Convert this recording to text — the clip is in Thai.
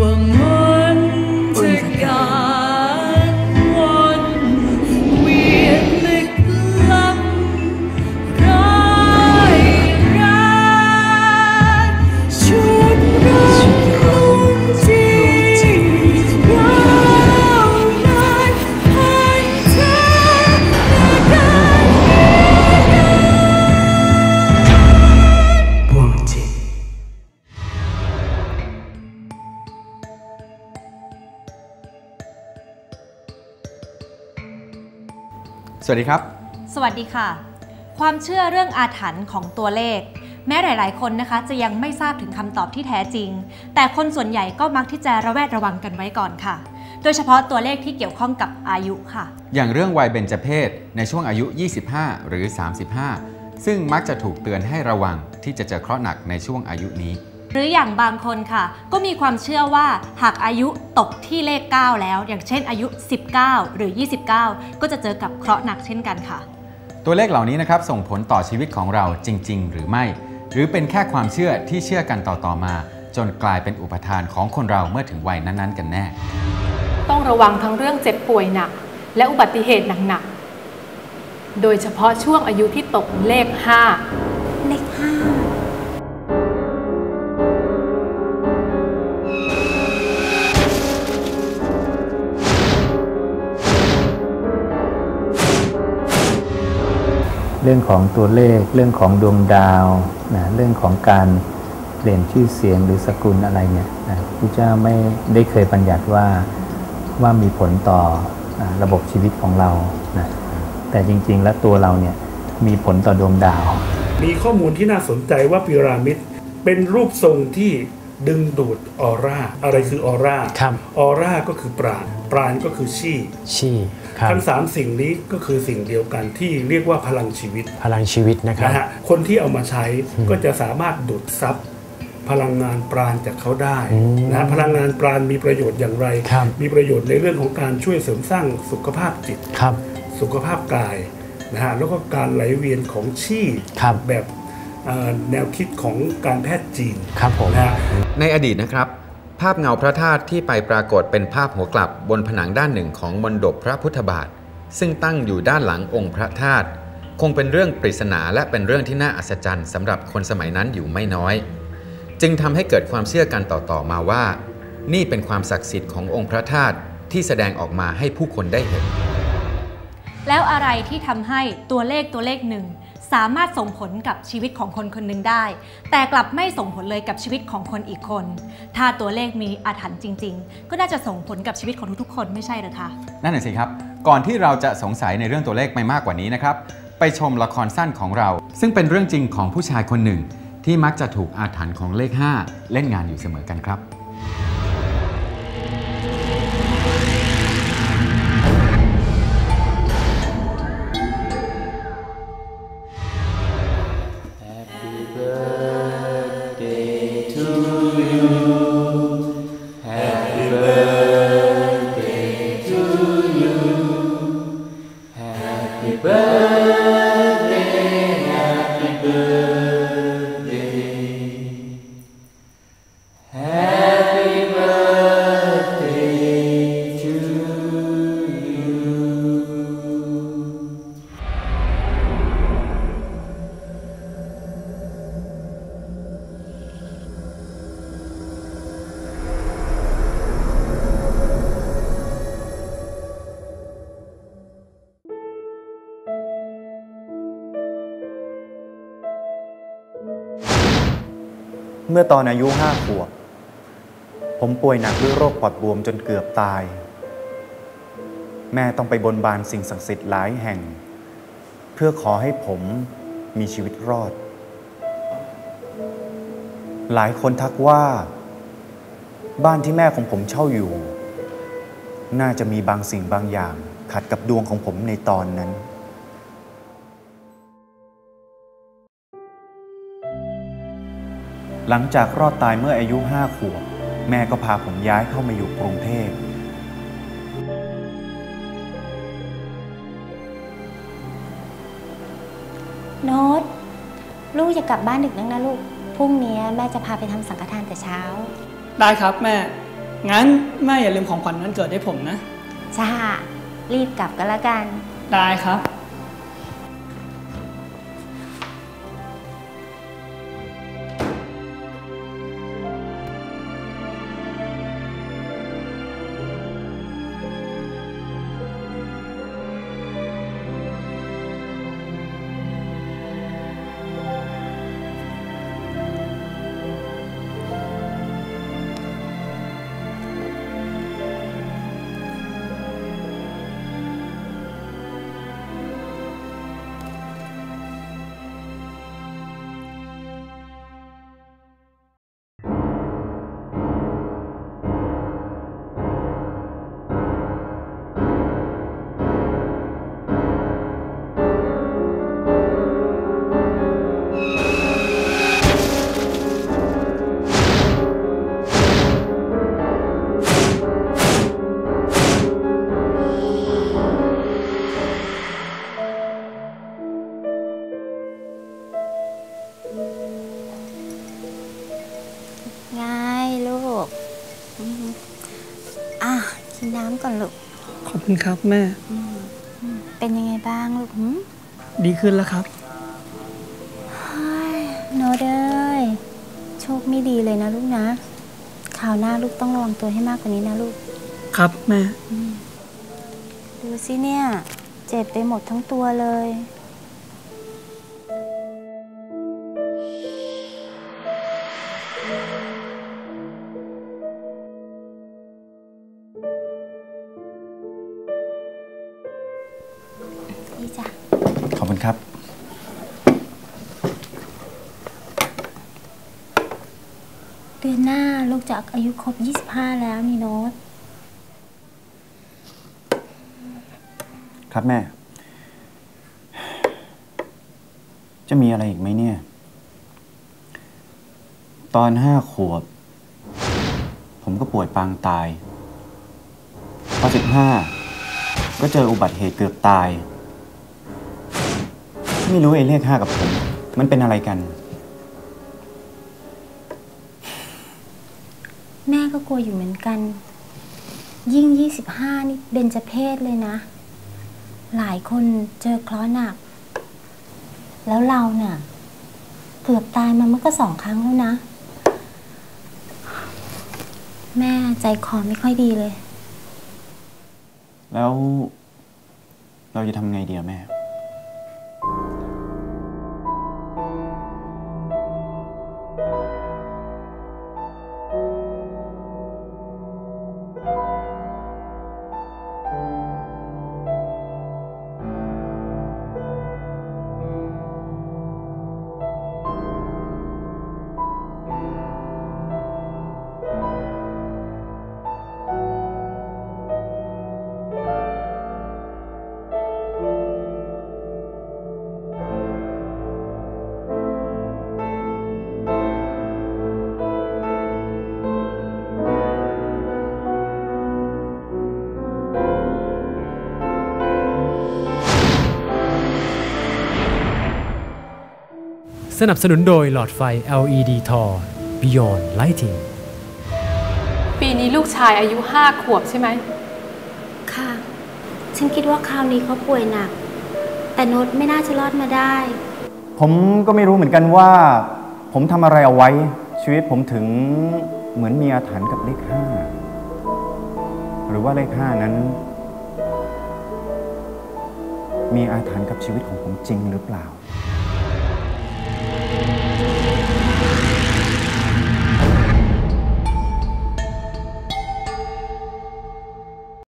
Huwag mo วัสดีครับ สวัสดีค่ะ ความเชื่อเรื่องอาถรรพ์ของตัวเลข แม้หลาย ๆ คนนะคะ จะยังไม่ทราบถึงคำตอบที่แท้จริง แต่คนส่วนใหญ่ก็มักที่จะระแวดระวังกันไว้ก่อนค่ะ โดยเฉพาะตัวเลขที่เกี่ยวข้องกับอายุค่ะ อย่างเรื่องวัยเบญจเพศในช่วงอายุ 25 หรือ 35 ซึ่งมักจะถูกเตือนให้ระวังที่จะเจอเคราะห์หนักในช่วงอายุนี้ หรืออย่างบางคนค่ะ ก็มีความเชื่อว่าหากอายุตกที่เลข 9 แล้ว อย่างเช่นอายุ 19 หรือ 29 ก็จะเจอกับเคราะห์หนักเช่นกันค่ะ ตัวเลขเหล่านี้นะครับส่งผลต่อชีวิตของเราจริง ๆ หรือไม่ หรือเป็นแค่ความเชื่อที่เชื่อกันต่อๆมา จนกลายเป็นอุปทานของคนเราเมื่อถึงวัยนั้นๆ กันแน่ ต้องระวังทั้งเรื่องเจ็บป่วยหนัก และอุบัติเหตุหนักๆโดยเฉพาะช่วงอายุที่ตกเลข 5 รื่องของตัวเลข เรื่องของดวงดาวนะเรื่องของการเปลี่ยนชื่อเสียงหรือสกุลอะไรเนี่ยนะพระเจ้าไม่ได้เคยบัญญัติว่าว่ามีผลต่ออ่าระบบชีวิตของเรานะแต่จริง ๆ แล้วตัวเราเนี่ยมีผลต่อดวงดาว มีข้อมูลที่น่าสนใจว่าพีระมิดเป็นรูปทรงที่ดึงดูดออร่า อะไรคือออร่าครับออร่าก็คือปราณ ปราณก็คือชี่ชี่ครับ ทั้งสามสิ่งนี้ก็คือสิ่งเดียวกันที่เรียกว่าพลังชีวิตพลังชีวิตนะครับนะฮะคนที่เอามาใช้ก็จะสามารถดูดซับพลังงานปราณจากเขาได้อืมนะฮะพลังงานปราณมีประโยชน์อย่างไรครับมีประโยชน์ในเรื่องของการช่วยเสริมสร้างสุขภาพจิตครับสุขภาพกายนะฮะแล้วก็การไหลเวียนของชี่ครับแบบเอ่อแนวคิดของการแพทย์จีนครับผมนะฮะในอดีตนะครับ ภาพเงาพระธาตุที่ไปปรากฏเป็นภาพหัวกลับบนผนังด้านหนึ่งของมณฑปพระพุทธบาท ซึ่งตั้งอยู่ด้านหลังองค์พระธาตุคงเป็นเรื่องปริศนาและเป็นเรื่องที่น่าอัศจรรย์สำหรับคนสมัยนั้นอยู่ไม่น้อย จึงทำให้เกิดความเชื่อกันต่อๆมาว่า นี่เป็นความศักดิ์สิทธิ์ขององค์พระธาตุที่แสดงออกมาให้ผู้คนได้เห็น แล้วอะไรที่ทำให้ตัวเลขตัวเลขหนึ่ง สามารถส่งผลกับชีวิตของคนคนหนึ่งได้ แต่กลับไม่ส่งผลเลยกับชีวิตของคนอีกคน ถ้าตัวเลขมีอาถรรพ์จริง ๆ ก็น่าจะส่งผลกับชีวิตของทุกๆคนไม่ใช่หรือคะ นั่นแหละสิครับ ก่อนที่เราจะสงสัยในเรื่องตัวเลขไปมากกว่านี้นะครับ ไปชมละครสั้นของเรา ซึ่งเป็นเรื่องจริงของผู้ชายคนหนึ่ง ที่มักจะถูกอาถรรพ์ของเลข 5 เล่นงานอยู่เสมอกันครับ Happy birthday. เมื่อตอนอายุห้าขวบ ผมป่วยหนักด้วยโรคปอดบวมจนเกือบตาย แม่ต้องไปบนบานสิ่งศักดิ์สิทธิ์หลายแห่ง เพื่อขอให้ผมมีชีวิตรอด หลายคนทักว่า บ้านที่แม่ของผมเช่าอยู่ น่าจะมีบางสิ่งบางอย่างขัดกับดวงของผมในตอนนั้น หลังจากรอดตายเมื่ออายุห้าขวบ แม่ก็พาผมย้ายเข้ามาอยู่กรุงเทพ โน้ตลูกอย่ากลับบ้านดึกนักนะลูก พรุ่งนี้แม่จะพาไปทำสังฆทานแต่เช้า ได้ครับแม่ งั้นแม่อย่าลืมของขวัญวันเกิดให้ผมนะ จ้า รีบกลับก็แล้วกัน ได้ครับ ขอบคุณครับแม่อืมเป็นยังไงบ้างลูกหืมดีขึ้นแล้วครับ เฮ้ยโนตเอ้ยโชคไม่ดีเลยนะลูกนะคราวหน้าลูกต้องระวังตัวให้มากกว่านี้นะลูก ครับแม่ ดูสิเนี่ย เจ็บไปหมดทั้งตัวเลย เดือนหน้าลูกจะอายุครบ 25 แล้วนี่โน้ต ครับแม่ จะมีอะไรอีกไหมเนี่ย ตอนห้าขวบ ผมก็ป่วยปางตาย พอสิบห้าก็เจออุบัติเหตุเกือบตาย ไม่รู้ไอ้เลขห้ากับผม มันเป็นอะไรกัน ลัวอยู่เหมือนกัน ยิ่ง 25 นี่เบญจเพศเลยนะ หลายคนเจอเคราะห์หนัก แล้วเราเน่ะ เกือบตายมาเมื่อก็สองครั้งแล้วนะ แม่ใจคอไม่ค่อยดีเลย แล้ว เราจะทำไงดีอะแม่ สนับสนุนโดยหลอดไฟ LED Tor Beyond Lighting ปีนี้ลูกชายอายุห้าขวบใช่ไหม ค่ะ ฉันคิดว่าคราวนี้เขาป่วยหนัก แต่โน้ตไม่น่าจะรอดมาได้ ผมก็ไม่รู้เหมือนกันว่า ผมทำอะไรเอาไว้ ชีวิตผมถึงเหมือนมีอาถรรพ์กับเลขห้าหรือว่าเลขห้านั้น มีอาถรรพ์กับชีวิตของผมจริงหรือเปล่าเ Thank you.